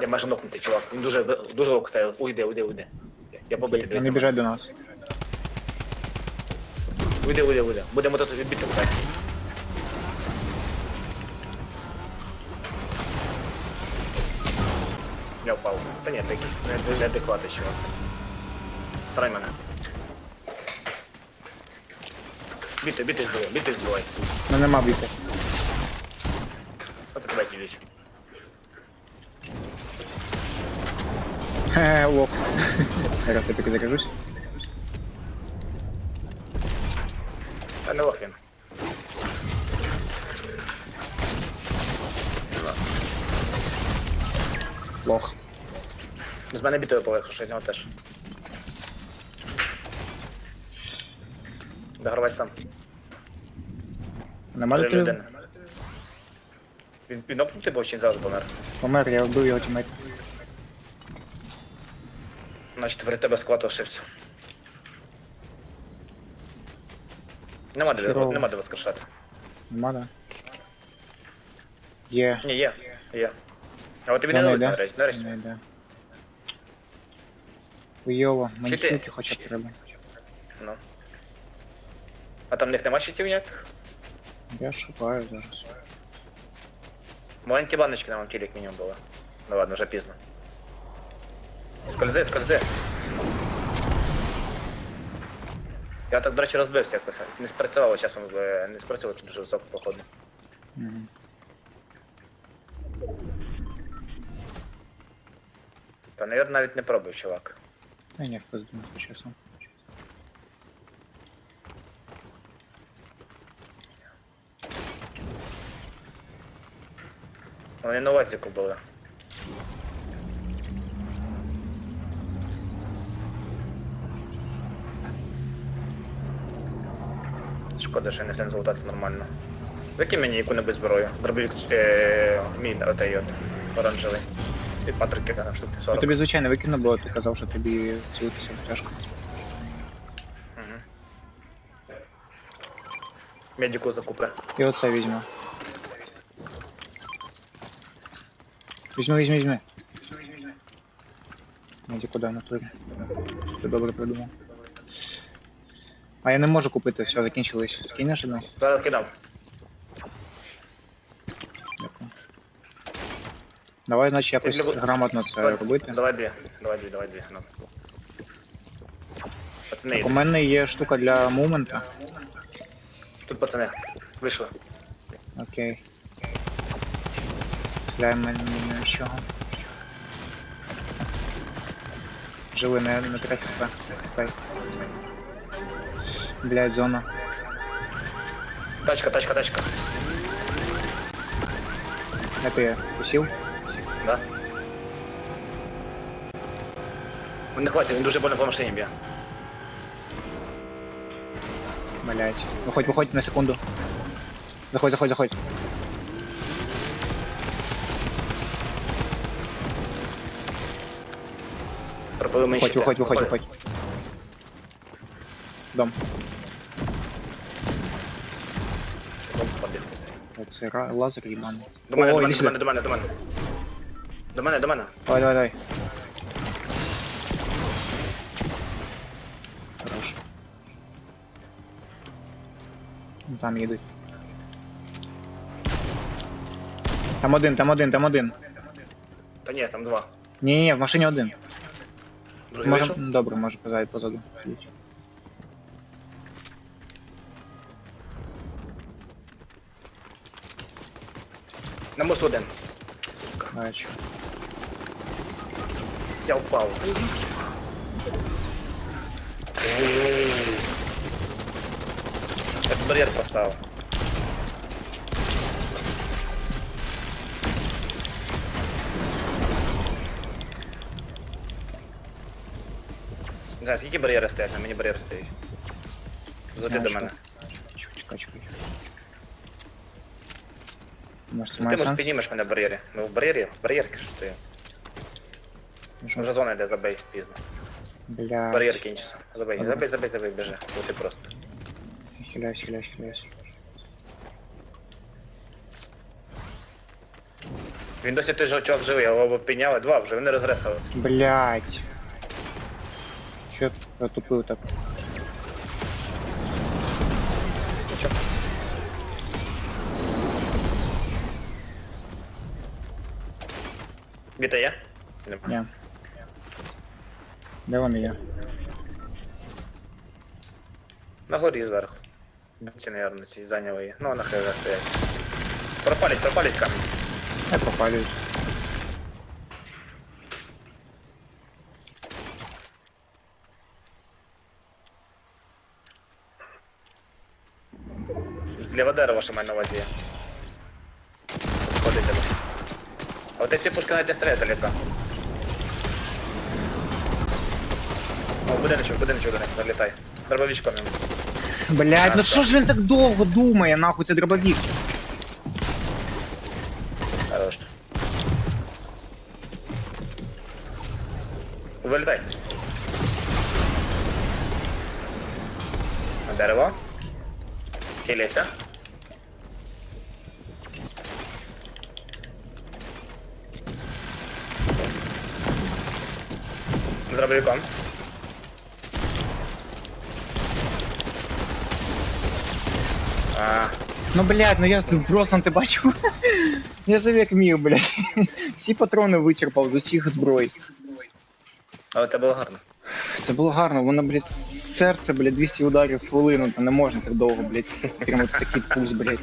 Я майже нокнутий, чувак. Він дуже, дуже лок стояв. Уйди, уйди, уйди. Я побитий дивись. Вони біжать до нас. Уйди, уйди, уйди. Будемо тут відбити так. Я впав. Та ні, ти якийсь не- неадекватний чувак. Старай мене. Біти, біти збивай, біти збивай. Ну нема бійти. От тебе ділють. Хе, лох. Зараз я таки заряжусь. Та не лох він. Лох. З мене бітою полегше, що з нього теж. Догравай сам. Нема Три тебе? людини. Він піднопнутий був чи він зараз помер? Помер, я вбив його тімейт. Значить, перед тебе склад ошибся. Нема де, Херово. нема де воскрешати. Нема, да? Є. Ні, є, є. А от тобі Я не не дадуть йде. нарешті. нарешті. Не йде. Хуйово, мені Щити. хілки хоча б Щити. треба. Ну. А там в них нема щитів ніяких? Я шукаю зараз. Маленькі баночки на вам тілі як мінімум були. Ну ладно, вже пізно. Скользи, скользи. Я так, до речі, розбився якось. Не спрацювало часом, не спрацювало тут дуже високо, походу. Мгм. Та, навіть навіть не пробив, чувак. Та ні, в пизду, часом. Вони на УАЗіку були. Шкода, що я не встиг залутатися нормально. Викинь мені яку-небудь зброю. Дробовик е, мій отей от оранжевий. Від патрики там штуки Я тобі звичайно викину, бо ти казав, що тобі цілитися тяжко. Угу. Медику закупи. І оце візьму. Візьми, візьми, візьми. Іди куди в натурі. Ти добре придумав. А я не можу купити, все, закінчились. Скинеш одну? Зараз кидам. Дякую. Давай, значить, якось для- грамотно це Давай, робити. Давай дві, давай дві, давай дві. Ну. Пацани, Так, у йдуть. мене є штука для мумента. тут пацани. Вийшли. Окей. Стріляємо мені ні з чого. Не, не 3 хп. Окей. Блять, зона. Тачка, тачка, тачка. Де ти посів? Да. Не хватить, він дуже больно по машині б'є. Блять. Виходь, виходь на секунду. Заходь, заходь, заходь. Пропили ми Виходь, виходь, виходь, виходь. Дом. Виходь. Це ра- лазер їбаний. До мене, до мене, до мене, до мене, до мене. До мене, до мене. Давай, давай, давай. Хорош. Ну, Там їдуть. Там один, там один, там один. Та ні, там два. Ні, ні, ні, в машині один. Другий Може, вийшов? добре, може позаду позаду. На мост один. Бачу. Я впав. Я тут бар'єр поставив. Не знаю, скільки бар'єри стоять, на мені бар'єр стоїть. Зайди до мене. Чекай, чекай, чекай. Може, це Ну, має ти може сенс? піднімеш мене в бар'єрі. Ну в бар'єрі, в бар'єрки ж стоїть. Що? Вже зона йде, забей пізно. Блядь. Бар'єр кінчиться. Забей, Добре. забей, забей, забей, біжи. Бути просто. Хиляюсь, хиляюсь, хиляюсь. Він досі той же чувак живий, його підняли, два вже, вони розресались. Блять. Що я протупив так? Віта є? Нема. Ні. Де вони є? На горі зверху. Ці, наверное, ці зайняли її. Ну, на хай вже стоять. Пропалять, пропалять камінь. Не пропалюють. Зліва дерева ще маю на увазі є. Сходить тебе. А от ці пушки навіть не стріляють далеко. О, будиночок, будиночок до них, залітай. Дробовичком йому. Блять, ну що ж він так довго думає, нахуй це дробовік. Хорош. Вилітай. На дерево. Хиляйся. З дробовиком. А, Ну блять, ну я тут просто ти бачив. Я жив як міг, блять. Всі патрони вичерпав з усіх зброй. але це було гарно. Це було гарно, воно, блядь, серце, блядь, 200 ударів в хвилину, та не можна так довго, блядь, отримати такий пульс, блядь.